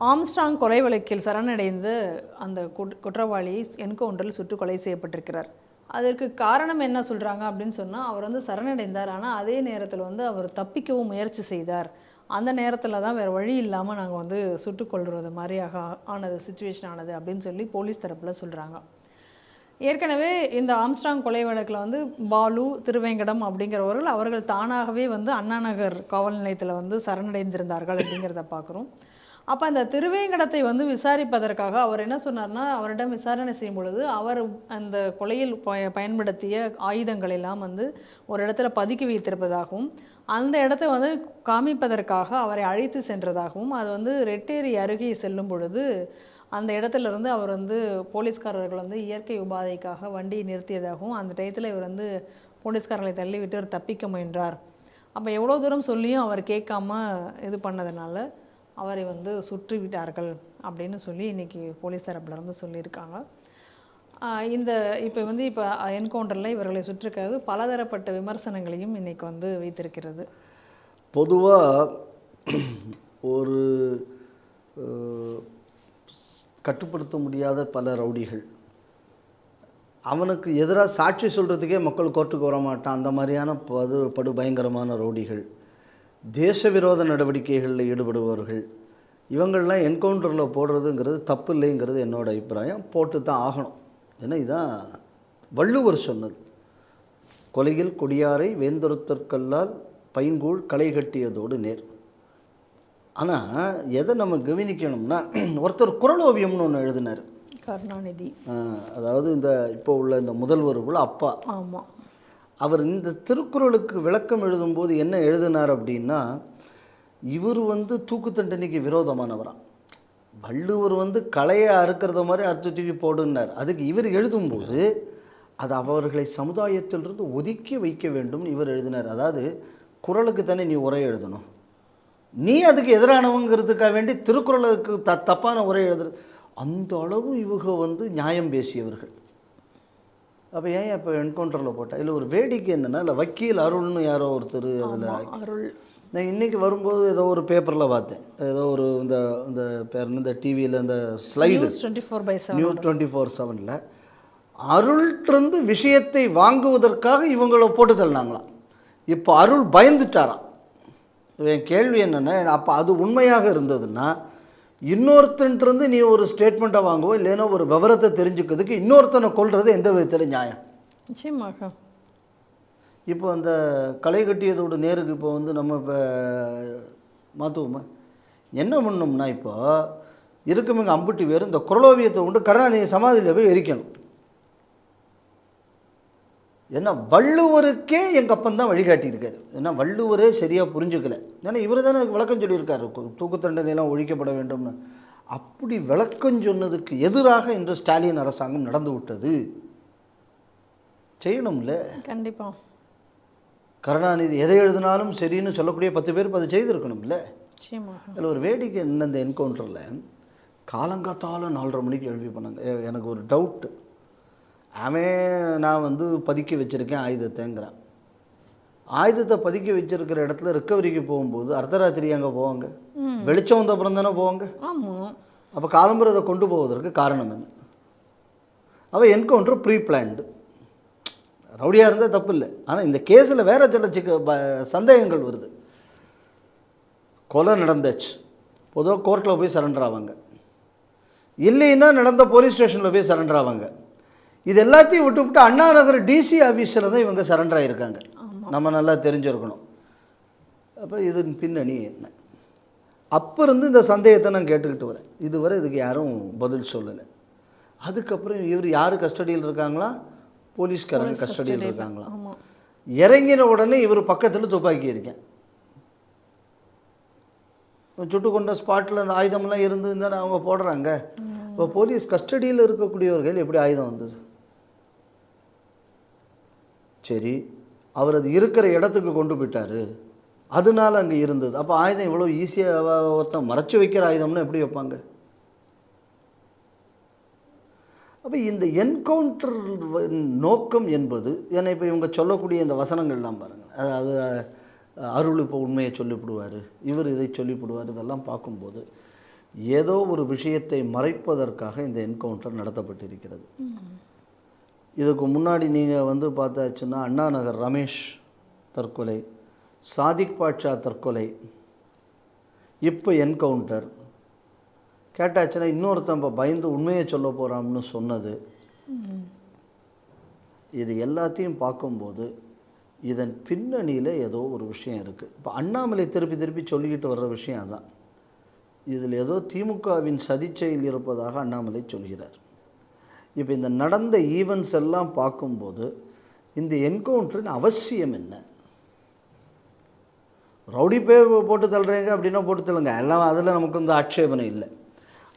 Armstrong கொலை வழக்கில் சரணடைந்து அந்த குட்- குற்றவாளி என்கவுண்டரில் சுட்டு கொலை செய்யப்பட்டிருக்கிறார். அதற்கு காரணம் என்ன சொல்கிறாங்க அப்படின்னு சொன்னால் அவர் வந்து சரணடைந்தார். ஆனால் அதே நேரத்தில் வந்து அவர் தப்பிக்கவும் முயற்சி செய்தார். அந்த நேரத்தில் தான் வேறு வழி இல்லாமல் நாங்கள் வந்து சுட்டுக்கொள்வது மாதிரியாக ஆனது சுச்சுவேஷன் ஆனது அப்படின்னு சொல்லி போலீஸ் தரப்பில் சொல்கிறாங்க ஏற்கனவே இந்த ஆம்ஸ்டாங் கொலை வழக்கில் வந்து பாலு திருவேங்கடம் அப்படிங்கிறவர்கள் அவர்கள் தானாகவே வந்து அண்ணா நகர் காவல் நிலையத்தில் வந்து சரணடைந்திருந்தார்கள் அப்படிங்கிறத பார்க்குறோம் அப்போ அந்த திருவேங்கடத்தை வந்து விசாரிப்பதற்காக அவர் என்ன சொன்னார்னா அவரிடம் விசாரணை செய்யும் பொழுது அவர் அந்த கொலையில் பய- பயன்படுத்திய ஆயுதங்கள் எல்லாம் வந்து ஒரு இடத்துல பதுக்கி வைத்திருப்பதாகவும் அந்த இடத்த வந்து காமிப்பதற்காக அவரை அழைத்து சென்றதாகவும் அது வந்து ரெட்டேரி அருகே செல்லும் பொழுது அந்த இடத்துல இருந்து அவர் வந்து போலீஸ்காரர்கள் வந்து இயற்கை உபாதைக்காக வண்டியை நிறுத்தியதாகவும் அந்த டயத்தில் இவர் வந்து போலீஸ்காரர்களை தள்ளிவிட்டு அவர் தப்பிக்க முயன்றார். அப்போ எவ்வளோ தூரம் சொல்லியும் அவர் கேட்காம இது பண்ணதுனால அவரை வந்து சுற்றி விட்டார்கள் அப்படின்னு சொல்லி இன்றைக்கி போலீஸ் தரப்புலேருந்து சொல்லியிருக்காங்க. இந்த இப்போ வந்து இப்போ என்கவுண்டரில் இவர்களை சுற்றிருக்கிறது பலதரப்பட்ட விமர்சனங்களையும் இன்றைக்கி வந்து வைத்திருக்கிறது. பொதுவாக ஒரு கட்டுப்படுத்த முடியாத பல ரவுடிகள். அவனுக்கு எதிராக சாட்சி சொல்கிறதுக்கே மக்கள் கோர்ட்டுக்கு வர மாட்டான். அந்த மாதிரியான பது படு பயங்கரமான ரவுடிகள். தேச விரோத நடவடிக்கைகளில் ஈடுபடுபவர்கள். இவங்கள்லாம் என்கவுண்டரில் போடுறதுங்கிறது தப்பு இல்லைங்கிறது என்னோட அபிப்பிராயம். போட்டு தான் ஆகணும். ஏன்னா இதான் வள்ளுவர் சொன்னது. கொலையில் கொடியாரை வேந்தொருத்தற்கல்லால் பைங்கூழ் களை கட்டியதோடு நேர். ஆனால் எதை நம்ம கவனிக்கணும்னா ஒருத்தர் குரல் ஓவியம்னு ஒன்று எழுதினார். கருணாநிதி. அதாவது இந்த இப்போ உள்ள இந்த முதல்வருக்குள்ள அப்பா. ஆமாம் அவர் இந்த திருக்குறளுக்கு விளக்கம் எழுதும்போது என்ன எழுதினார் அப்படின்னா இவர் வந்து தூக்கு தண்டனைக்கு விரோதமானவராம் வள்ளுவர் வந்து கலையை அறுக்கிறத மாதிரி அறுத்து தூக்கி போடுனார் அதுக்கு இவர் எழுதும்போது அது அவர்களை சமுதாயத்திலிருந்து ஒதுக்கி வைக்க வேண்டும்னு இவர் எழுதினார். அதாவது குரலுக்கு தானே நீ உரை எழுதணும். நீ அதுக்கு எதிரானவங்கிறதுக்காக வேண்டி திருக்குறளுக்கு த தப்பான உரை எழுதுறது அந்த அளவு இவங்க வந்து நியாயம் பேசியவர்கள். அப்போ ஏன் இப்போ என்கவுண்டரில் போட்டா? இல்லை ஒரு வேடிக்கை என்னன்னா இல்லை வக்கீல் அருள்னு யாரோ ஒருத்தர் அதில் அருள். நான் இன்றைக்கி வரும்போது ஏதோ ஒரு பேப்பரில் பார்த்தேன். ஏதோ ஒரு இந்த இந்த பேர் இந்த டிவியில் இந்த slide news twenty four by seven new twenty four செவனில் அருள்கிட்டருந்து விஷயத்தை வாங்குவதற்காக இவங்கள போட்டு தள்ளினாங்களாம். இப்போ அருள் பயந்துட்டாராம். என் கேள்வி என்னென்னா அப்போ அது உண்மையாக இருந்ததுன்னா இன்னொருத்தன்ட்டு நீ ஒரு ஸ்டேட்மெண்ட்டை வாங்குவோ இல்லைன்னா ஒரு விவரத்தை தெரிஞ்சுக்கிறதுக்கு இன்னொருத்தனை கொல்றது எந்த விதத்தில் நியாயம்? நிச்சயமாக. இப்போ அந்த களை கட்டியதோட நேருக்கு இப்போ வந்து நம்ம இப்போ மாற்றுவோமா என்ன பண்ணோம்னா இப்போ இருக்குமிங்க அம்புட்டி பேர் இந்த குரலோவியத்தை கொண்டு கருணாநிதி சமாதியில் போய் எரிக்கணும். ஏன்னா வள்ளுவருக்கே எங்கள் அப்பன் தான் வழிகாட்டியிருக்காரு. ஏன்னா வள்ளுவரே சரியாக புரிஞ்சுக்கல. ஏன்னா இவர் தானே விளக்கம் சொல்லியிருக்காரு தூக்கு தண்டனையெல்லாம் ஒழிக்கப்பட வேண்டும்னு. அப்படி விளக்கம் சொன்னதுக்கு எதிராக இன்று ஸ்டாலின் அரசாங்கம் நடந்து விட்டது. செய்யணும்ல? கண்டிப்பா. கருணாநிதி எதை எழுதினாலும் சரின்னு சொல்லக்கூடிய பத்து பேர் அதை செய்திருக்கணும்ல? அதில் ஒரு வேடிக்கை என்ன இந்த என்கவுண்டரில் காலங்காத்தால நாலரை மணிக்கு எழுப்பி பண்ணாங்க. எனக்கு ஒரு டவுட்டு. அவன் நான் வந்து பதுக்கி வச்சுருக்கேன் ஆயுதத்தைங்கிறான். ஆயுதத்தை பதுக்கி வச்சிருக்கிற இடத்துல ரிக்கவரிக்கு போகும்போது அர்த்தராத்திரி அங்கே போவாங்க. வெளிச்சம் வந்த அப்புறம் தானே போவாங்க. அப்போ காலம்பரம் அதை கொண்டு போவதற்கு காரணம் என்ன? அவள் என்கவுண்டர் ப்ரீ பிளான்டு ரவுடியாக இருந்தால் தப்பு இல்லை ஆனால் இந்த கேஸில் வேற சில சிக்க சந்தேகங்கள் வருது. கொலை நடந்துச்சு. பொதுவாக கோர்ட்டில் போய் சரண்டர் ஆவாங்க. இல்லைன்னா நடந்த போலீஸ் ஸ்டேஷனில் போய் சரண்டர் ஆவாங்க. இது எல்லாத்தையும் விட்டு விட்டு அண்ணா நகர் டிசி ஆஃபீஸில் தான் இவங்க சரண்டர் ஆகியிருக்காங்க நம்ம நல்லா தெரிஞ்சிருக்கணும். அப்போ இதன் பின்னணி என்ன? அப்போ இருந்து இந்த சந்தேகத்தை நான் கேட்டுக்கிட்டு வரேன். இதுவரை இதுக்கு யாரும் பதில் சொல்லலை. அதுக்கப்புறம் இவர் யார் கஸ்டடியில் இருக்காங்களா? போலீஸ்காரங்க கஸ்டடியில் இருக்காங்களா? இறங்கின உடனே இவர் பக்கத்தில் துப்பாக்கி இருக்கேன். சுட்டு கொண்ட ஸ்பாட்டில் அந்த ஆயுதம்லாம் இருந்து அவங்க போடுறாங்க. இப்போ போலீஸ் கஸ்டடியில் இருக்கக்கூடியவர்கள் எப்படி ஆயுதம் வந்தது? சரி அவர் அது இருக்கிற இடத்துக்கு கொண்டு போயிட்டார். அதனால அங்கே இருந்தது. அப்போ ஆயுதம் இவ்வளோ ஈஸியாக ஒருத்தன் மறைச்சு வைக்கிற ஆயுதம்னு எப்படி வைப்பாங்க? அப்போ இந்த என்கவுண்டர் நோக்கம் என்பது ஏன்னா இப்போ இவங்க சொல்லக்கூடிய இந்த வசனங்கள்லாம் பாருங்கள் அதாவது அருள் இப்போ உண்மையை சொல்லிவிடுவார் இவர் இதை சொல்லிவிடுவார் இதெல்லாம் பார்க்கும்போது ஏதோ ஒரு விஷயத்தை மறைப்பதற்காக இந்த என்கவுண்டர் நடத்தப்பட்டிருக்கிறது. இதுக்கு முன்னாடி நீங்கள் வந்து பார்த்தாச்சுன்னா அண்ணா நகர் ரமேஷ் தற்கொலை சாதிக் பாட்ஷா தற்கொலை இப்போ என்கவுண்டர். கேட்டாச்சுன்னா இன்னொருத்தன் இப்போ பயந்து உண்மையை சொல்ல போகிறான்னு சொன்னது. இது எல்லாத்தையும் பார்க்கும்போது இதன் பின்னணியில் ஏதோ ஒரு விஷயம் இருக்குது இப்போ அண்ணாமலை திருப்பி திருப்பி சொல்லிக்கிட்டு வர்ற விஷயம் அதான். இதில் ஏதோ திமுகவின் சதிச்செயல் இருப்பதாக அண்ணாமலை சொல்கிறார். இப்போ இந்த நடந்த ஈவெண்ட்ஸ் எல்லாம் பார்க்கும்போது இந்த என்கவுண்டரின் அவசியம் என்ன? ரவுடி பே போட்டு தள்ளுறீங்க அப்படின்னா போட்டு தள்ளுங்க. எல்லாம் அதில் நமக்கு வந்து ஆட்சேபனை இல்லை.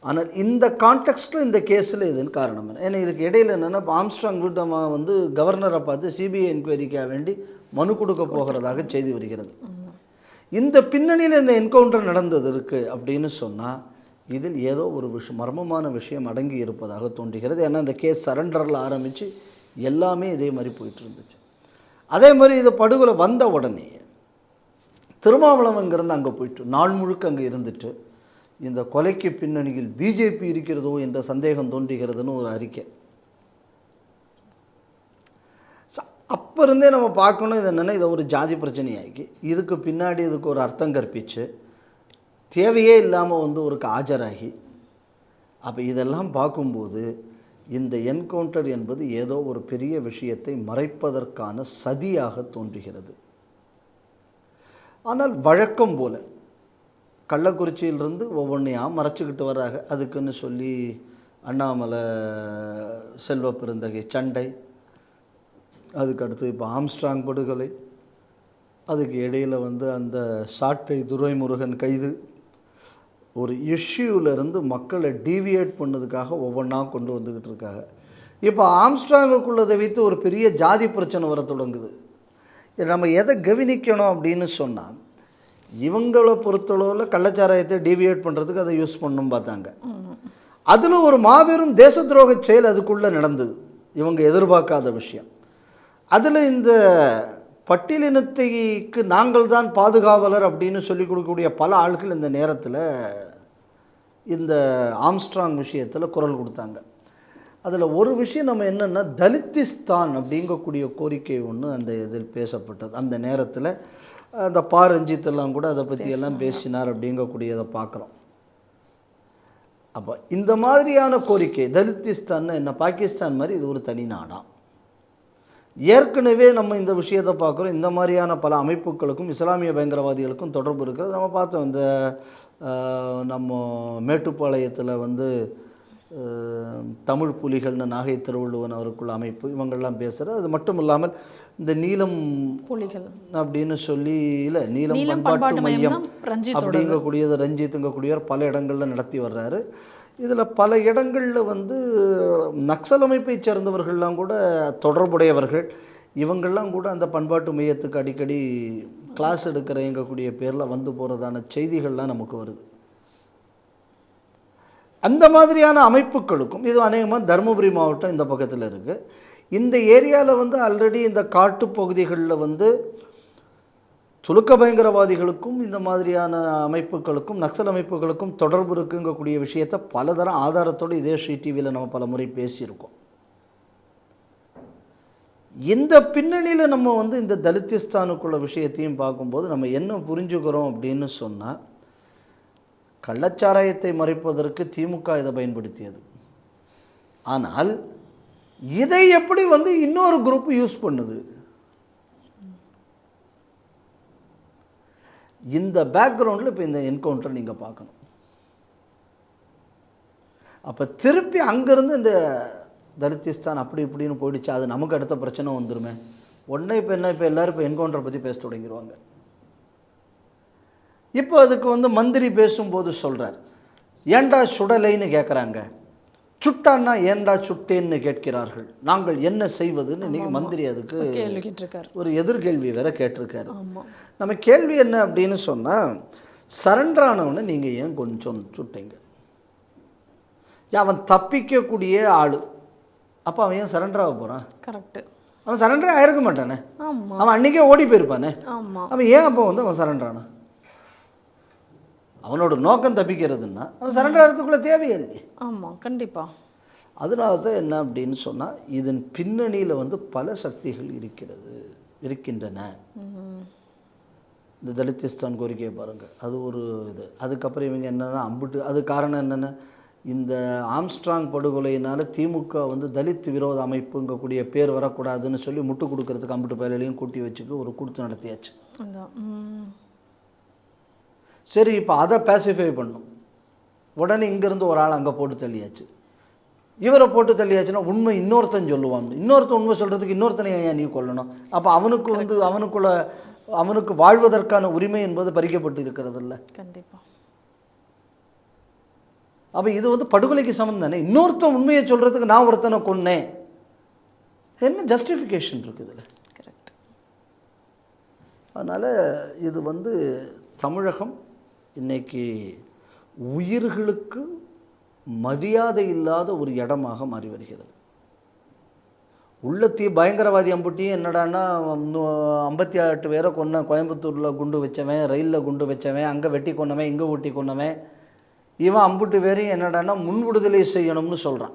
ஆனால் இந்த கான்டெக்ஸ்ட்டில் இந்த கேஸில் இதுன்னு காரணம் என்ன? ஏன்னா இதுக்கு இடையில் என்னென்னா இப்போ ஆம்ஸ்ட்ராங் வந்து கவர்னரை பார்த்து சிபிஐ என்கொயரிக்காக வேண்டி மனு கொடுக்க போகிறதாக செய்தி வருகிறது. இந்த பின்னணியில் இந்த என்கவுண்டர் நடந்தது இருக்குது அப்படின்னு சொன்னால் இதில் ஏதோ ஒரு விஷயம் மர்மமான விஷயம் அடங்கி இருப்பதாக தோன்றுகிறது. ஏன்னா இந்த கேஸ் சரண்டரில் ஆரம்பித்து எல்லாமே இதே மாதிரி போயிட்டு இருந்துச்சு. அதே மாதிரி இது படுகொலை வந்த உடனே திருமாவளம் அங்கேருந்து அங்கே போயிட்டு நாள் முழுக்க அங்கே இருந்துட்டு இந்த கொலைக்கு பின்னணியில் பிஜேபி இருக்கிறதோ என்ற சந்தேகம் தோன்றுகிறதுன்னு ஒரு அறிக்கை. அப்போ இருந்தே நம்ம பார்க்கணும் இது என்னென்னா இதை ஒரு ஜாதி பிரச்சனையாக்கி இதுக்கு பின்னாடி இதுக்கு ஒரு அர்த்தம் கற்பிச்சு தேவையே இல்லாமல் வந்து ஒரு ஆஜராகி அப்போ இதெல்லாம் பார்க்கும்போது இந்த என்கவுண்டர் என்பது ஏதோ ஒரு பெரிய விஷயத்தை மறைப்பதற்கான சதியாக தோன்றுகிறது. ஆனால் வழக்கம் போல கள்ளக்குறிச்சியிலிருந்து ஒவ்வொன்றையாக மறைச்சிக்கிட்டு வராங்க. அதுக்குன்னு சொல்லி அண்ணாமலை செல்வ பெருந்தகை சண்டை அதுக்கு அடுத்து இப்போ ஆம்ஸ்ட்ராங் படுகொலை அதுக்கு இடையில் வந்து அந்த சாட்டை துரைமுருகன் கைது. ஒரு இஷ்யூவிலேருந்து மக்களை டீவியேட் பண்ணதுக்காக ஒவ்வொன்றா கொண்டு வந்துக்கிட்டு இருக்காங்க. இப்போ ஆம்ஸ்ட்ராங்குக்குள்ளதை வைத்து ஒரு பெரிய ஜாதி பிரச்சனை வர தொடங்குது. நம்ம எதை கவனிக்கணும் அப்படின்னு சொன்னால் இவங்களை பொறுத்தளவில் கள்ளச்சாராயத்தை டீவியேட் பண்ணுறதுக்கு அதை யூஸ் பண்ணணும் பார்த்தாங்க. அதில் ஒரு மாபெரும் தேச துரோக செயல் அதுக்குள்ளே நடந்தது. இவங்க எதிர்பார்க்காத விஷயம். அதில் இந்த பட்டியலினத்தைக்கு நாங்கள் தான் பாதுகாவலர் அப்படின்னு சொல்லி கொடுக்கக்கூடிய பல ஆட்கள் இந்த நேரத்தில் இந்த ஆம்ஸ்ட்ராங் விஷயத்தில் குரல் கொடுத்தாங்க. அதில் ஒரு விஷயம் நம்ம என்னென்னா தலித்திஸ்தான் அப்படிங்கக்கூடிய கோரிக்கை ஒன்று அந்த இதில் பேசப்பட்டது. அந்த நேரத்தில் அந்த பா ரஞ்சித் எல்லாம் கூட அதை பற்றி எல்லாம் பேசினார் அப்படிங்கக்கூடியதை பார்க்குறோம் அப்போ இந்த மாதிரியான கோரிக்கை தலித்திஸ்தான் என்ன பாகிஸ்தான் மாதிரி இது ஒரு தனி நாடாம் ஏற்கனவே நம்ம இந்த விஷயத்தை பார்க்குறோம். இந்த மாதிரியான பல அமைப்புகளுக்கும் இஸ்லாமிய பயங்கரவாதிகளுக்கும் தொடர்பு இருக்கிறது நம்ம பார்த்தோம். இந்த நம்ம மேட்டுப்பாளையத்தில் வந்து தமிழ் புலிகள்னு நாகை திருவள்ளுவன் அவருக்குள்ள அமைப்பு இவங்கெல்லாம் பேசுகிறது அது மட்டும் இல்லாமல் இந்த நீலம் புலிகள். அப்படின்னு சொல்லி இல்லை நீலம் பண்பாட்டு மையம். அப்படிங்கக்கூடியது ரஞ்சித்துங்கக்கூடியவர் பல இடங்களில் நடத்தி வர்றாரு. இதில் பல இடங்களில் வந்து நக்சல் அமைப்பைச் சேர்ந்தவர்கள்லாம் கூட தொடர்புடையவர்கள். இவங்கெல்லாம் கூட அந்த பண்பாட்டு மையத்துக்கு அடிக்கடி கிளாஸ் எடுக்கிறேங்கக்கூடிய பேரில் வந்து போகிறதான செய்திகள்லாம் நமக்கு வருது. அந்த மாதிரியான அமைப்புகளுக்கும் இது அநேகமாக தருமபுரி மாவட்டம் இந்த பக்கத்தில் இருக்குது இந்த ஏரியாவில் வந்து ஆல்ரெடி இந்த காட்டு பகுதிகளில் வந்து துலுக்க பயங்கரவாதிகளுக்கும் இந்த மாதிரியான அமைப்புகளுக்கும் நக்சல் அமைப்புகளுக்கும் தொடர்பு இருக்குங்கக்கூடிய விஷயத்தை பலதரம் ஆதாரத்தோடு இதே ஸ்ரீ டிவியில் நம்ம பல முறை பேசியிருக்கோம். இந்த பின்னணியில் நம்ம வந்து இந்த தலித்திஸ்தானுக்குள்ள விஷயத்தையும் பார்க்கும்போது நம்ம என்ன புரிஞ்சுக்கிறோம் அப்படின்னு சொன்னால் கள்ளச்சாராயத்தை மறைப்பதற்கு திமுக இதை பயன்படுத்தியது. ஆனால் இதை எப்படி வந்து இன்னொரு குரூப் யூஸ் பண்ணுது? இந்த பேக்ரவுண்டில் இப்போ இந்த என்கவுண்டர் நீங்கள் பார்க்கணும். அப்போ திருப்பி அங்கேருந்து இந்த தலித்திஸ்தான் அப்படி இப்படின்னு போயிடுச்சு அது நமக்கு அடுத்த பிரச்சனை வந்துருமே. உடனே இப்போ என்ன இப்போ எல்லாரும் இப்போ என்கவுண்டரை பற்றி பேச தொடங்கிடுவாங்க இப்போ அதுக்கு வந்து மந்திரி பேசும்போது சொல்கிறார் ஏன்டா சுடலைன்னு கேட்குறாங்க சுட்டான்னா ஏன்டா சுட்டேன்னு கேட்கிறார்கள். நாங்கள் என்ன செய்வதுன்னு இன்னைக்கு மந்திரி அதுக்கு ஒரு எதிர்கேள்வி வேற கேட்டிருக்காரு. நம்ம கேள்வி என்ன அப்படின்னு சொன்னால் சரண்டர் ஆனவனை நீங்கள் ஏன் கொஞ்சம் சுட்டீங்க? அவன் தப்பிக்கக்கூடிய ஆள். அப்போ அவன் ஏன் சரண்டர் ஆக போகிறான் கரெக்ட் அவன் சரண்டரே ஆயிருக்க மாட்டானே? அவன் அன்றைக்கே ஓடி போயிருப்பானே? அவன் ஏன் அப்போ வந்து அவன் சரண்டர் ஆனான் அவனோட நோக்கம் தப்பிக்கிறதுன்னா அவன் சரண்டர் ஆகிறதுக்குள்ள தேவையே இல்லையே ஆமாம் கண்டிப்பாக அதனால தான் என்ன அப்படின்னு சொன்னால் இதன் பின்னணியில் வந்து பல சக்திகள் இருக்கிறது இருக்கின்றன. இந்த தலித்திஸ்தான் கோரிக்கையை பாருங்கள் அது ஒரு இது. அதுக்கப்புறம் இவங்க என்னென்னா அம்புட்டு அது காரணம் என்னென்ன இந்த ஆம்ஸ்ட்ராங் படுகொலையினால் திமுக வந்து தலித் விரோத அமைப்புங்கக்கூடிய பேர் வரக்கூடாதுன்னு சொல்லி முட்டு கொடுக்கறதுக்கு அம்புட்டு பேரையும் கூட்டி வச்சுக்கு ஒரு கூட்டு நடத்தியாச்சு. சரி இப்போ அதை பேசிஃபை பண்ணும். உடனே இங்கேருந்து ஒரு ஆள் அங்கே போட்டு தள்ளியாச்சு. இவரை போட்டு தள்ளியாச்சுன்னா உண்மை இன்னொருத்தன் சொல்லுவான். இன்னொருத்தன் உண்மை சொல்கிறதுக்கு இன்னொருத்தனை ஏன் நீ கொல்லணும்? அப்போ அவனுக்கு வந்து அவனுக்குள்ள அவனுக்கு வாழ்வதற்கான உரிமை என்பது பறிக்கப்பட்டு இருக்கிறது இல்லை கண்டிப்பாக அப்போ இது வந்து படுகொலைக்கு சமம் தானே? இன்னொருத்தன் உண்மையை சொல்கிறதுக்கு நான் ஒருத்தனை கொன்னேன். என்ன ஜஸ்டிஃபிகேஷன் இருக்குது இதில்? கரெக்ட் அதனால் இது வந்து தமிழகம் இன்னைக்கு உயிர்களுக்கு மரியாதை இல்லாத ஒரு இடமாக மாறி வருகிறது. உள்ளத்தி பயங்கரவாதி அம்புட்டியும் என்னடான்னா ஐம்பத்தி எட்டு பேரை கொன்ன கோயம்புத்தூரில் குண்டு வச்சவன் ரயிலில் குண்டு வச்சவன் அங்கே வெட்டி கொண்டவன் இங்கே ஊட்டி கொண்டவன் இவன் அம்புட்டு பேரையும் என்னடான்னா முன் விடுதலை செய்யணும்னு சொல்கிறான்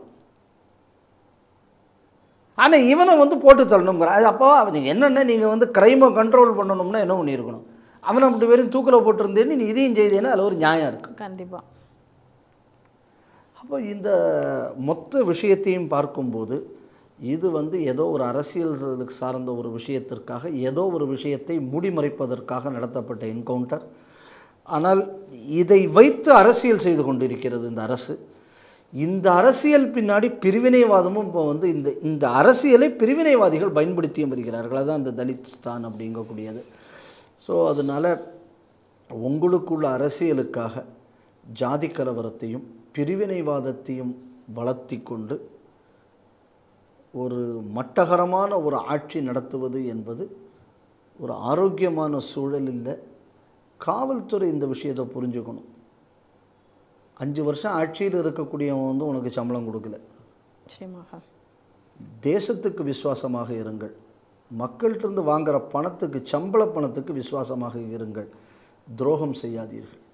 ஆனால் இவனை வந்து போட்டு தள்ளணுங்கிறான் அது அப்போ நீங்கள் என்னென்ன நீங்கள் வந்து க்ரைமை கண்ட்ரோல் பண்ணணும்னா என்ன பண்ணியிருக்கணும்? அவனை அப்படி பேரும் தூக்கில் போட்டிருந்தேன்னு நீ இதையும் செய்தேன்னா அதில் ஒரு நியாயம் இருக்குது கண்டிப்பாக அப்போ இந்த மொத்த விஷயத்தையும் பார்க்கும்போது இது வந்து ஏதோ ஒரு அரசியல் சார்ந்த ஒரு விஷயத்திற்காக ஏதோ ஒரு விஷயத்தை மூடிமறைப்பதற்காக நடத்தப்பட்ட என்கவுண்டர் ஆனால் இதை வைத்து அரசியல் செய்து கொண்டிருக்கிறது இந்த அரசு. இந்த அரசியல் பின்னாடி பிரிவினைவாதமும் இப்போ வந்து இந்த இந்த அரசியலை பிரிவினைவாதிகள் பயன்படுத்தியும் வருகிறார்கள். அதான் இந்த தலித்ஸ்தான் அப்படிங்கக்கூடியது. ஸோ அதனால் உங்களுக்குள்ள அரசியலுக்காக ஜாதி கலவரத்தையும் பிரிவினைவாதத்தையும் வளர்த்தி கொண்டு ஒரு மட்டகரமான ஒரு ஆட்சி நடத்துவது என்பது ஒரு ஆரோக்கியமான சூழல் இல்லை. காவல்துறை இந்த விஷயத்தை புரிஞ்சுக்கணும். அஞ்சு வருஷம் ஆட்சியில் இருக்கக்கூடியவன் வந்து உனக்கு சம்பளம் கொடுக்கல. தேசத்துக்கு விசுவாசமாக இருங்கள். மக்கள்கிட்ட வாங்குகிற பணத்துக்கு சம்பள பணத்துக்கு விசுவாசமாக இருங்கள். துரோகம் செய்யாதீர்கள்.